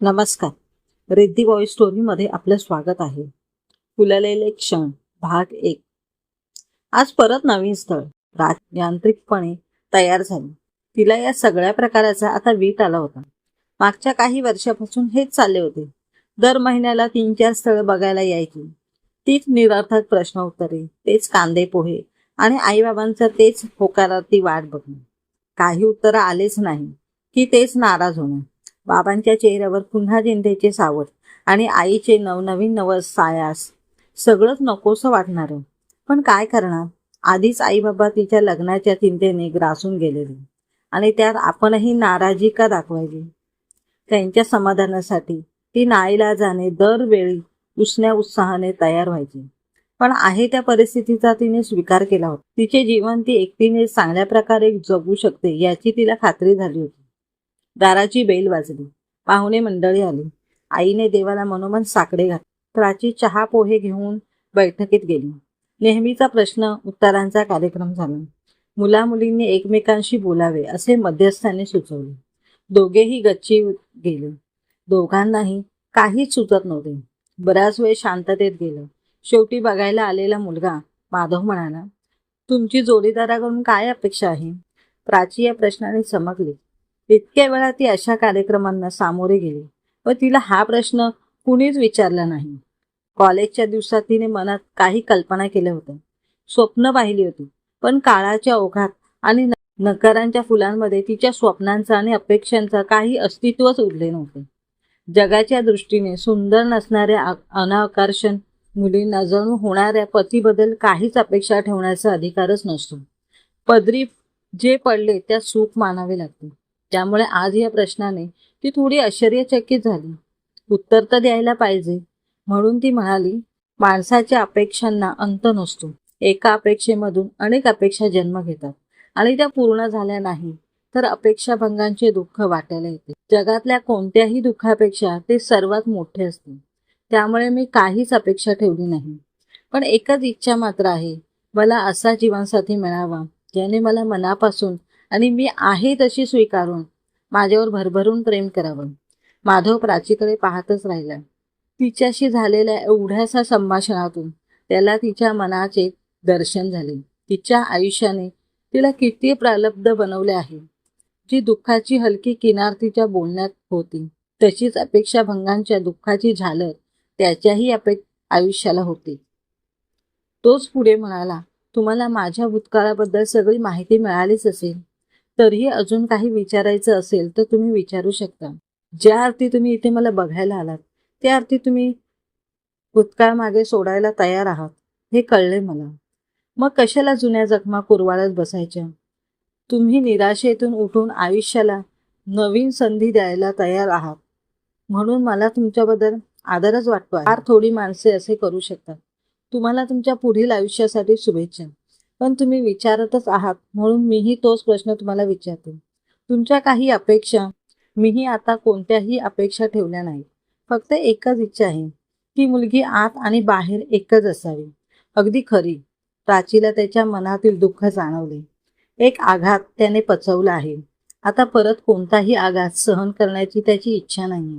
नमस्कार. रिद्धी बॉय स्टोरीमध्ये आपलं स्वागत आहे. फुललेले क्षण भाग एक. आज परत नवीन स्थळ राज यांत्रिकपणे तयार झाली. तिला या सगळ्या प्रकाराचा आता वीट आला होता. मागच्या काही वर्षापासून हेच चालले होते. दर महिन्याला तीन चार स्थळं बघायला यायची. तीच निरर्थक प्रश्न उत्तरे तेच कांदे पोहे आणि आईबाबांचा तेच होकारार्थी वाट बघणं. काही उत्तरं आलेच नाही की तेच नाराज होणं. बाबांच्या चेहऱ्यावर पुन्हा जिंदेचे सावट आणि आईचे नवनवीन नवस सायास. सगळंच नकोसं वाटणारं. पण काय करणार? आधीच आई बाबा तिच्या लग्नाच्या चिंतेने ग्रासून गेलेले. आणि त्यात आपणही नाराजी का दाखवायची? त्यांच्या समाधानासाठी ती नाईला जाणे दरवेळी उसण्या उत्साहाने तयार व्हायची. पण आहे त्या परिस्थितीचा तिने स्वीकार केला होता. तिचे जीवन ती एकटीने चांगल्या प्रकारे जगू शकते याची तिला खात्री झाली होती. दाराची बेल वाजली. पाहुणे मंडळी आली. आईने देवाला मनोमन साकडे घातले. प्राची चहा पोहे घेऊन बैठकीत गेली. नेहमीचा प्रश्न उत्तरांचा कार्यक्रम झाला. मुला मुलींनी एकमेकांशी बोलावे असे मध्यस्थाने सुचवले. दोघेही गच्ची गेले. दोघांनाही काहीच सुचत नव्हते. बराच वेळ शांततेत गेलं. शेवटी बघायला आलेला मुलगा माधव म्हणाला तुमची जोडीदाराकडून काय अपेक्षा आहे? प्राची या प्रश्नाने चमकली. इतक्या वेळा ती अशा कार्यक्रमांना सामोरे गेली. व तिला हा प्रश्न कुणीच विचारला नाही. कॉलेजच्या दिवसात तिने मनात काही कल्पना केल्या होत्या. स्वप्न पाहिली होती. पण काळाच्या ओघात आणि नकारांच्या फुलांमध्ये तिच्या स्वप्नांचा आणि अपेक्षांचा काही अस्तित्वच उरले नव्हते. जगाच्या दृष्टीने सुंदर नसणाऱ्या अनाकर्षण मुलींना जणू होणाऱ्या पतीबद्दल काहीच अपेक्षा ठेवण्याचा अधिकारच नसतो. पदरी जे पडले त्या सुख मानावे लागते. त्यामुळे आज या प्रश्नाने ती थोडी आश्चर्यचकित झाली. उत्तर तर द्यायला पाहिजे. म्हणून ती म्हणाली माणसाच्या अपेक्षांना अंत नसतो. एका अपेक्षेमधून अनेक अपेक्षा जन्म घेतात. आणि त्या पूर्ण झाल्या नाही तर अपेक्षाभंगांचे दुःख वाटायला येते. जगातल्या कोणत्याही दुःखापेक्षा ते सर्वात मोठे असते. त्यामुळे मी काहीच अपेक्षा ठेवली नाही. पण एकच इच्छा मात्र आहे. मला असा जीवनसाथी मिळावा ज्याने मला मनापासून आणि मी आहे तशी स्वीकारून माझ्यावर भरभरून प्रेम करावं. माधव प्राचीकडे पाहतच राहिला. तिच्याशी झालेल्या एवढ्याशा संभाषणातून त्याला तिच्या मनाचे दर्शन झाले. तिच्या आयुष्याने तिला किती प्रलब्ध बनवले आहे. जी दुःखाची हलकी किनार तिच्या बोलण्यात होती तशीच अपेक्षाभंगांच्या दुःखाची झालर त्याच्याही अपे आयुष्याला होती. तोच पुढे म्हणाला तुम्हाला माझ्या भूतकाळाबद्दल सगळी माहिती मिळालीच असेल. तरीही अजून काही विचारायचं असेल तर तुम्ही विचारू शकता. ज्या अर्थी तुम्ही इथे मला बघायला आलात त्या अर्थी तुम्ही भूतकाळ मागे सोडायला तयार आहात हे कळले मला. मग कशाला जुन्या जखमा कुरवाळत बसायच्या? तुम्ही निराशेतून उठून आयुष्याला नवीन संधी द्यायला तयार आहात. म्हणून मला तुमच्याबद्दल आदरच वाटतो. फार थोडी माणसे असे करू शकतात. तुम्हाला तुमच्या पुढील आयुष्यासाठी शुभेच्छा. पण तुम्ही विचारतच आहात म्हणून मीही तोच प्रश्न तुम्हाला विचारते. तुमच्या काही अपेक्षा मीही आता कोणत्याही अपेक्षा ठेवल्या नाही फक्त एकच इच्छा आहे ती मुलगी आत आणि बाहेर एकच असावी. अगदी खरी. प्राचीला त्याच्या मनातील दुःख जाणवले. एक आघात त्याने पचवला आहे. आता परत कोणताही आघात सहन करण्याची त्याची इच्छा नाही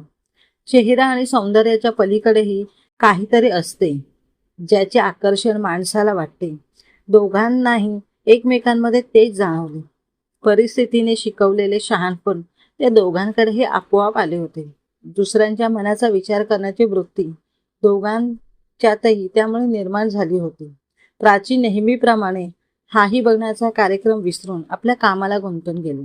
चेहरा आणि सौंदर्याच्या पलीकडेही काहीतरी असते ज्याचे आकर्षण माणसाला वाटते. दोघांनाही एकमेकांमध्ये तेज जाणवले. परिस्थितीने शिकवलेले शहाणपण त्या दोघांकडेही आपोआप आले होते. दुसऱ्यांच्या मनाचा विचार करण्याची वृत्ती दोघांच्यातही त्यामुळे निर्माण झाली होती. प्राची नेहमीप्रमाणे हाही बघण्याचा कार्यक्रम विसरून आपल्या कामाला गुंतून गेली.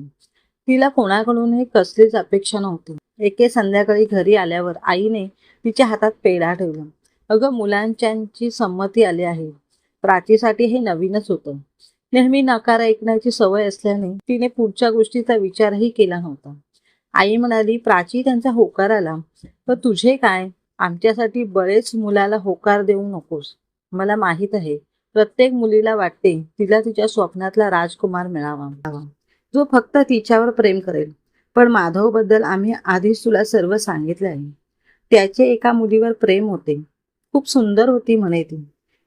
तिला कोणाकडूनही कसलीच अपेक्षा नव्हती. एके संध्याकाळी घरी आल्यावर आईने तिच्या हातात पेढा ठेवला. अगं मुलांच्यांची संमती आली आहे. प्राचीसाठी हे नवीनच होतं. नेहमी नकार ऐकण्याची सवय असल्याने तिने पुढच्या गोष्टीचा विचारही केला नव्हता. आई म्हणाली प्राची त्यांचा होकार आला. तर तुझे काय? आमच्यासाठी बरेच मुलाला होकार देऊ नकोस. मला माहीत आहे प्रत्येक मुलीला वाटते तिला तिच्या स्वप्नातला राजकुमार मिळावा. जो फक्त तिच्यावर प्रेम करेल. पण माधवबद्दल आम्ही आधीच तुला सर्व सांगितले आहे. त्याचे एका मुलीवर प्रेम होते. खूप सुंदर होती म्हणे ती.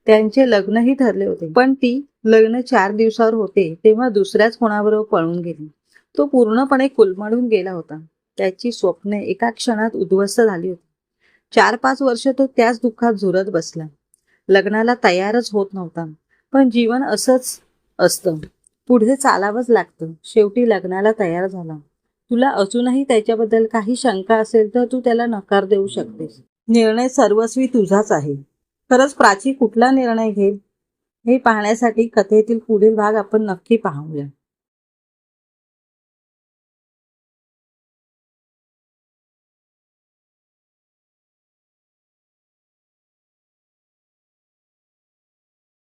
त्यांचे लग्नही ठरले होते. पण ती लग्न चार दिवसावर होते तेव्हा दुसऱ्याच कोणाबरोबर पळून गेली. तो पूर्णपणे कुलमडून गेला होता. त्याची स्वप्ने एका क्षणात उद्ध्वस्त झाली होती. चार पाच वर्ष तो त्याच दुःखात झुरत बसला. लग्नाला तयारच होत नव्हता. पण जीवन असंच असतं. पुढे चालावंच लागतं. शेवटी लग्नाला तयार झाला. तुला अजूनही त्याच्याबद्दल काही शंका असेल तर तू त्याला नकार देऊ शकतेस. निर्णय सर्वस्वी तुझाच आहे. खरंच प्राची कुठला निर्णय घेईल हे पाहण्यासाठी कथेतील पुढील भाग आपण नक्की पाहूया.